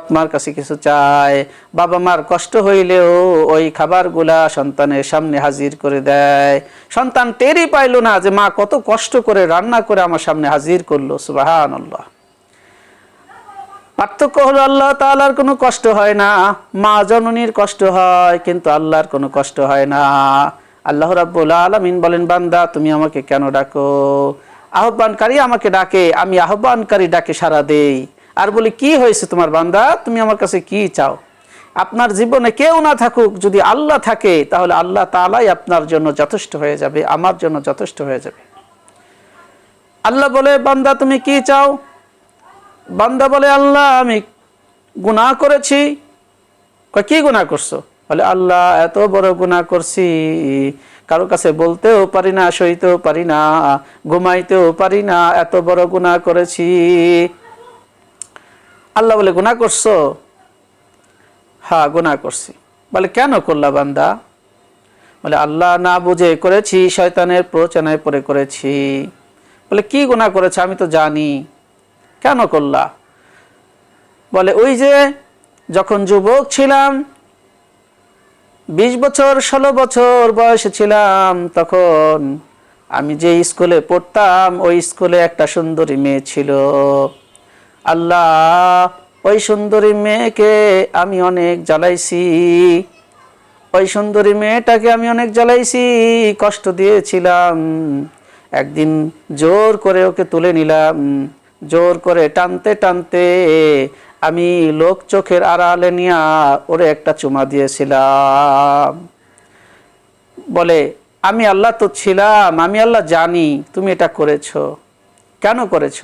আপনার কাছে কিছু চায়। বাবা মার কষ্ট হইলেও ওই খাবারগুলা সন্তানের সামনে হাজির করে দেয়। সন্তান টেরই পাইল না যে, মা, কত কষ্ট করে রান্না করে আমার সামনে হাজির করল। সুবাহান পার্থক্য হলো, আল্লাহ তাআলার কোনো কষ্ট হয় না। মা জননীর কষ্ট হয়, কিন্তু আল্লাহর কোনো কষ্ট হয় না। আল্লাহ রাব্বুল আলামিন বলেন, বান্দা, তুমি আমাকে কেন ডাকো? আহ্বানকারী আমাকে ডাকে, আমি আহ্বানকারী ডাকে সারা দেই। আর বলি, কি হয়েছে তোমার বান্দা? তুমি আমার কাছে কি চাও? আপনার জীবনে কেউ না থাকুক, যদি আল্লাহ থাকে, তাহলে আল্লাহ তাআলাই আপনার জন্য যথেষ্ট হয়ে যাবে, আমার জন্য যথেষ্ট হয়ে যাবে। আল্লাহ বলে, বান্দা, তুমি কি চাও? বান্দা বলে, আল্লাহ, আমি গুনাহ করেছি। কি গুনাহ করছ? বলে, আল্লাহ, এত বড় গুনাহ করছি। কারও কাছে বলতেও পারি না, সইতেও পারি না, ঘুমাইতেও পারি না, এত বড় গুনাহ করেছি। আল্লাহ বলে, গুনাহ করছ? হ্যাঁ গুনাহ করছি। বলে, কেন করলা বান্দা? বলে, আল্লাহ না বুঝে করেছি, শয়তানের প্রচনায় পড়ে করেছি। বলে, কি গুনাহ করেছে আমি তো জানি। কেন করলা? বলে, ওই যে যখন যুবক ছিলাম, বিশ বছর, ষোলো বছর বয়সে ছিলাম, তখন আমি যে স্কুলে পড়তাম, ওই স্কুলে একটা সুন্দরী মেয়ে ছিল। আল্লাহ, ওই সুন্দরী মেয়েকে আমি অনেক জ্বালাইছি। ওই সুন্দরী মেয়েটাকে আমি অনেক জ্বালাইছি, কষ্ট দিয়েছিলাম। একদিন জোর করে ওকে তুলে নিলাম। জোর করে টানতে টানতে আমি লোক চোখের আড়ালে নিয়া ওরে একটা চুমা দিয়েছিলাম। বলে, আমি আল্লাহ তো ছিলাম, আমি আল্লাহ জানি, তুমি এটা করেছ। কেন করেছ?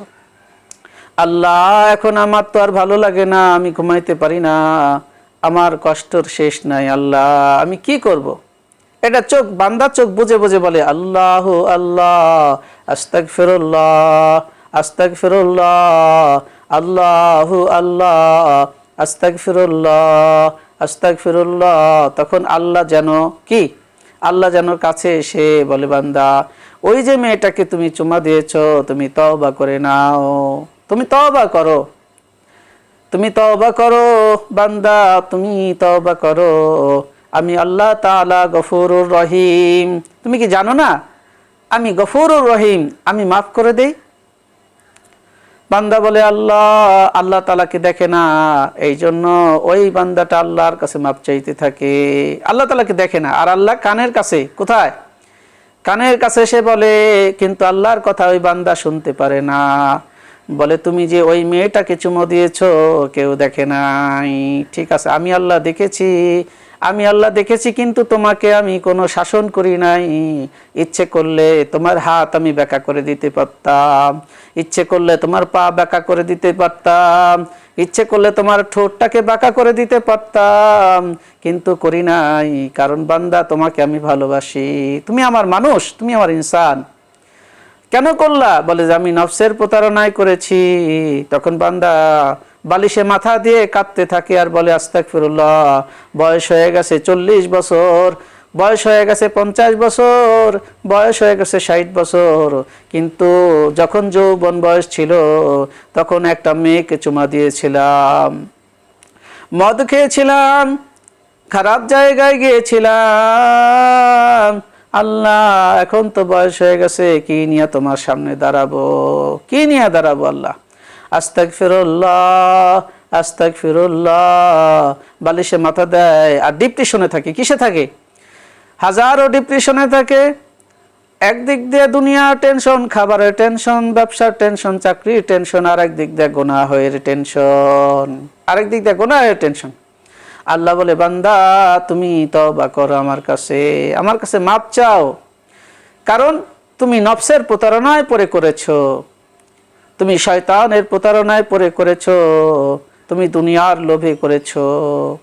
আল্লাহ, এখন আমার তো আর ভালো লাগে না, আমি ঘুমাইতে পারি না। আমার কষ্টর শেষ নাই, আল্লাহ, আমি কি করব। এটা চোখ, বান্দা চোখ বুঝে বুঝে বলে, আল্লাহ আল্লাহ আস্তাক ফিরুল্লাহ আস্তাক ফিরুল্লাহ আল্লাহ আল্লাহ আস্তাক ফিরুল্লাহ আস্তাক ফিরুল্লাহ তখন আল্লাহ যেন কি? আল্লাহ যেন কাছে এসে বলে, বান্দা, ওই যে মেয়েটাকে তুমি চুমা দিয়েছ, তুমি তওবা করে নাও। তুমি তওবা করো। তুমি তওবা করো, বান্দা, তুমি তওবা করো। আমি আল্লাহ তাআলা গফুরুর রহিম। তুমি কি জানো না? আমি গফুরুর রহিম। আমি মাফ করে দেই। বান্দা বলে, আল্লাহ আল্লাহ তালাকে দেখে না? এই জন্য ওই বান্দাটা আল্লাহর কাছে মাপ চাইতে থাকে। আল্লাহ তালাকে দেখে না? আর আল্লাহ কানের কাছে, কোথায়? কানের কাছে সে বলে, কিন্তু আল্লাহর কথা ওই বান্দা শুনতে পারে না। বলে, তুমি যে ওই মেয়েটাকে চুমো দিয়েছ, কেউ দেখে নাই। ঠিক আছে, আমি আল্লাহ দেখেছি, আমি আল্লাহ দেখেছি, কিন্তু তোমাকে আমি কোনো শাসন করি নাই। ইচ্ছে করলে তোমার হাত আমি ব্যাকা করে দিতে পারতাম। ইচ্ছে করলে তোমার পা ব্যাকা করে দিতে পারতাম। ইচ্ছে করলে তোমার ঠোঁটটাকে বাঁকা করে দিতে পারতাম, কিন্তু করি নাই। কারণ বান্দা, তোমাকে আমি ভালোবাসি। তুমি আমার মানুষ, তুমি আমার ইনসান। কেন করলা? বলে যে আমি নফসের প্রতারণায় করেছি। তখন বান্দা বালিশে মাথা দিয়ে কাঁদতে থাকে আর বলে আস্তাক ফিরুল্লাহ বয়স হয়ে গেছে চল্লিশ বছর, বয়স হয়ে গেছে পঞ্চাশ বছর, বয়স হয়ে গেছে ষাট বছর। কিন্তু যখন যৌবন বয়স ছিল, তখন একটা মেয়েকে চুমা দিয়েছিলাম। মদ খেয়েছিলাম, খারাপ জায়গায় গিয়েছিলাম। আল্লাহ, এখন তো বয়স হয়ে গেছে, কি নিয়ে তোমার সামনে দাঁড়াবো? কি নিয়ে দাঁড়াবো আল্লাহ? আস্তাক ফিরুল্লাহ আস্তাক ফিরুল্লাহ বালিশে মাথা দেয়, আর ডিপ্রেশনে থাকে, কিসে থাকে? হাজারো ডিপ্রেশনে থাকে। একদিক দিয়ে দুনিয়া টেনশন খাবারের টেনশন ব্যবসার টেনশন চাকরির টেনশন আর একদিক দিয়ে গোনা হয়ে টেনশন আরেক দিক দিয়ে গোনা হয়ে টেনশন আল্লাহ বলে, বান্দা, তুমি তবা করো আমার কাছে। আমার কাছে মাপ চাও। কারণ তুমি নফসের প্রতারণায় পরে করেছ। তুমি শয়তানের প্রতারণায় পড়ে করেছ। তুমি দুনিয়ার লোভে করেছ।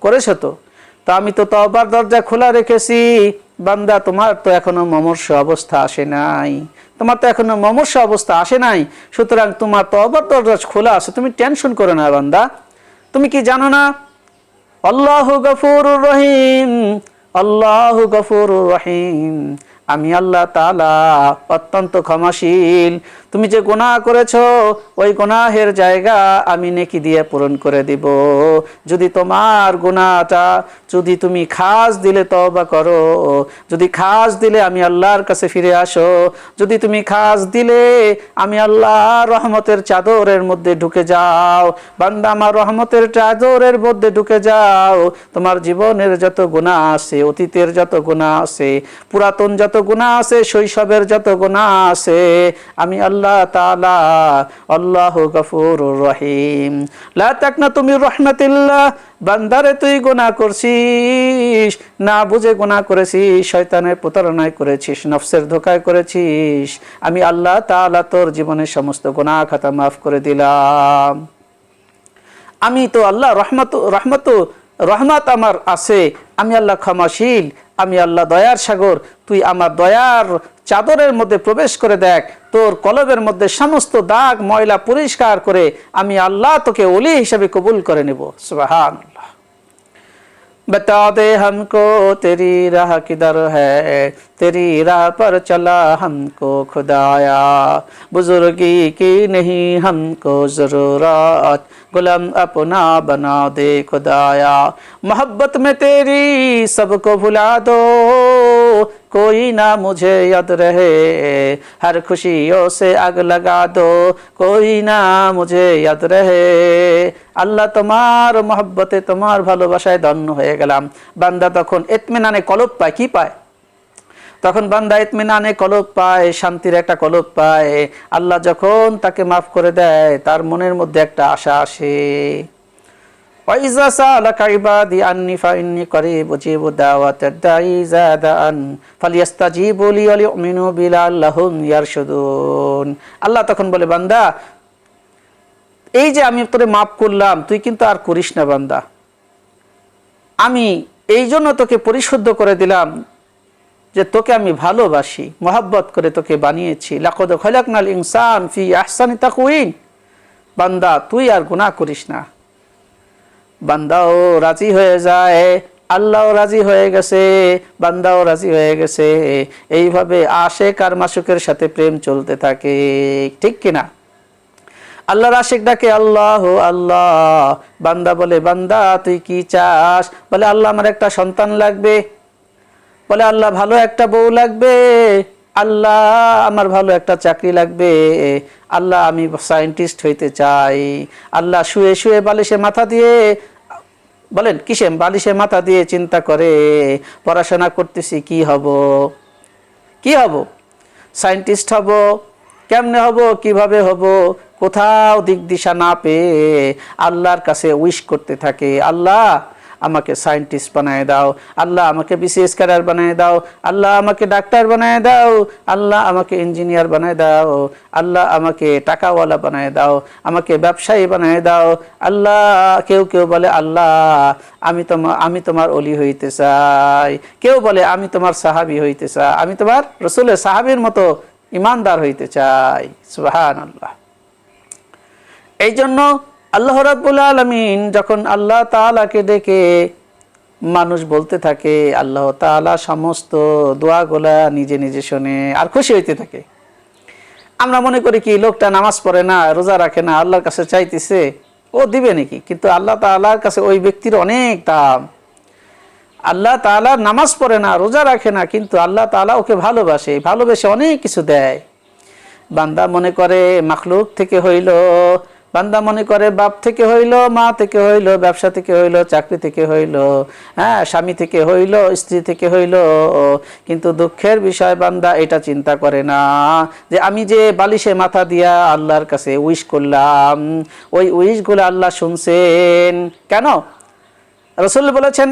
করেছ তো? তো আমি তো তবার দরজা খোলা রেখেছি। বান্দা, তোমার তো এখনও মমর্ষ অবস্থা আসে নাই। তোমার তো এখনও মমর্ষ অবস্থা আসে নাই। সুতরাং তোমার তো তবার দরজা খোলা আছে। তুমি টেনশন করো না বান্দা। তুমি কি জানো না আল্লাহ গফুর রহিম আল্লাহ গফুর রহিম। আমি আল্লাহ তাআলা অত্যন্ত ক্ষমাশীল। তুমি যে গোনা করেছ, ওই গুনাহের জায়গা আমি নেকি দিয়ে পূরণ করে দিব। যদি তোমার গুনাহটা, যদি তুমি খাস দিলে তওবা করো, যদি খাস দিলে আমি আল্লাহর কাছে ফিরে আসো, যদি তুমি খাস দিলে আমি আল্লাহ রহমতের চাদরের মধ্যে ঢুকে যাও, বান্দা আমার রহমতের চাদরের মধ্যে ঢুকে যাও, তোমার জীবনের যত গুণা আছে, অতীতের যত গুণা আছে, পুরাতন যত গুণা আছে, শৈশবের যত গুণা আছে, আমি আল্লাহ তাআলা আল্লাহ গফুর রহিম। লা তাকনা তুমি রহমাতিল্লাহ, বান্দারে তুই গুনাহ করছিস, না বুঝে গুনাহ করেছিস, শয়তানের প্রতারণায় করেছিস, নফসের ধোকায় করেছিস, আমি আল্লাহ তাআলা তোর জীবনের সমস্ত গুনাহ খাতা মাফ করে দিলাম। আমি তো আল্লাহ রহমত রহমত রহমত আমার আছে, আমি আল্লাহ ক্ষমাশীল আমি আল্লাহ দয়ার সাগর, তুই আমার দয়ার চাদরের মধ্যে প্রবেশ করে দেখ। তোর কলবের মধ্যে সমস্ত দাগ, ময়লা পরিষ্কার করে আমি আল্লাহ তোকে অলি হিসাবে কবুল করে নেব। সুবাহান بتا دے ہم کو تیری راہ کدھر ہے؟ تیری راہ پر چلا ہم کو خدایا۔ بزرگی کی نہیں ہم کو ضرورت گلم اپنا بنا دے خدایا۔ محبت میں تیری سب کو بھلا دو۔ कोई ना मुझे याद रहे हर खुशियों से आग लगा दो कोई ना मुझे याद रहे আল্লাহ তোমার মহব্বতে তোমার ভালোবাসায় দন্য হয়ে গেলাম বান্দা তখন এতমেনানে কলব পায় কি পায় তখন বান্দা ইতমিনানে কলব পায় শান্তির একটা কলব পায় আল্লাহ যখন তাকে মাফ করে দেয় তার মনের মধ্যে একটা আশা আসে وإذا سألك عبادي عني فإني قريب أجيب دعوة الداعي إذا دعان فليستجيبوا لي وليؤمنوا بي لعلهم يرشدون আল্লাহ তখন বলে বান্দা এই যে আমি তোরে মাফ করলাম তুই কিন্তু আর করিস না বান্দা আমি এই জন্য তোকে পরিশুদ্ধ করে দিলাম যে তোকে আমি ভালোবাসি মোহাব্বত করে তোকে বানিয়েছি লাকদ খলাকনাল ইনসান ফি আহসানি তাকুইন বান্দা তুই আর গুনাহ করিস না বান্দাও রাজি হয়ে যায়, আল্লাহও রাজি হয়ে গেছে, বান্দাও রাজি হয়ে গেছে। এইভাবে আশেক আর মাসুকের সাথে প্রেম চলতে থাকে, ঠিক কিনা? আল্লাহর আশেক ডাকে, আল্লাহ আল্লাহ। বান্দা বলে, বান্দা, তুই কি চাস? বলে, আল্লাহ, আমার একটা সন্তান লাগবে। বলে, আল্লাহ, ভালো একটা বউ লাগবে। আল্লাহ, আমার ভালো একটা চাকরি লাগবে। আল্লাহ, আমি সায়েন্টিস্ট হইতে চাই। আল্লাহ, শুয়ে শুয়ে বালিশে মাথা দিয়ে, বলেন কিসে বালিশে মাথা দিয়ে চিন্তা করে, পড়াশোনা করতেছি, কি হব? কি হব? সায়েন্টিস্ট হব, কেমনে হব, কীভাবে হব, কোথাও দিক দিশা না পেয়ে আল্লাহর কাছে উইশ করতে থাকে। আল্লাহ আমাকে সায়েন্টিস্ট বানায় দাও, আল্লাহ আমাকে বিসিএস ক্যাডার বানায় দাও, আল্লাহ আমাকে ডাক্তার বানায় দাও, আল্লাহ আমাকে ইঞ্জিনিয়ার বানায় দাও, আল্লাহ আমাকে টাকাওয়ালা বানায় দাও, আমাকে ব্যবসায়ী বানায় দাও, আল্লাহ কেউ কেউ বলে, আল্লাহ আমি তোমার আমি তোমার অলি হইতে চাই। কেউ বলে, আমি তোমার সাহাবি হইতে চাই। আমি তোমার রসুলের সাহাবির মতো ইমানদার হইতে চাই। সুবাহান আল্লাহ এই জন্য আল্লাহ রাব্বুল আলমিন যখন আল্লাহ তাআলাকে ডেকে মানুষ বলতে থাকে, আল্লাহ তাআলা সমস্ত দোয়াগুলা নিজে নিজে শোনে আর খুশি হইতে থাকে। আমরা মনে করি কি, লোকটা নামাজ পড়ে না, রোজা রাখে না, আল্লাহর কাছে চাইতেছে, ও দিবে নাকি? কিন্তু আল্লাহ তাআলার কাছে ওই ব্যক্তির অনেক দাম। আল্লাহ তাআলা নামাজ পড়ে না, রোজা রাখে না, কিন্তু আল্লাহ তাআলা ওকে ভালোবাসে, ভালোবেসে অনেক কিছু দেয়। বান্দা মনে করে, মাখলুক থেকে হইল বান্দা মনে করে, বাপ থেকে হইল, মা থেকে হইল, ব্যবসা থেকে হইল, চাকরি থেকে হইল হ্যাঁ স্বামী থেকে হইল, স্ত্রী থেকে হইল, কিন্তু দুঃখের বিষয় বান্দা এটা চিন্তা করে না যে আমি যে বালিশে মাথা দিয়া আল্লাহর কাছে উইশ করলাম, ওই উইশগুলো আল্লাহ শুনছেন। কেন? রসুল বলেছেন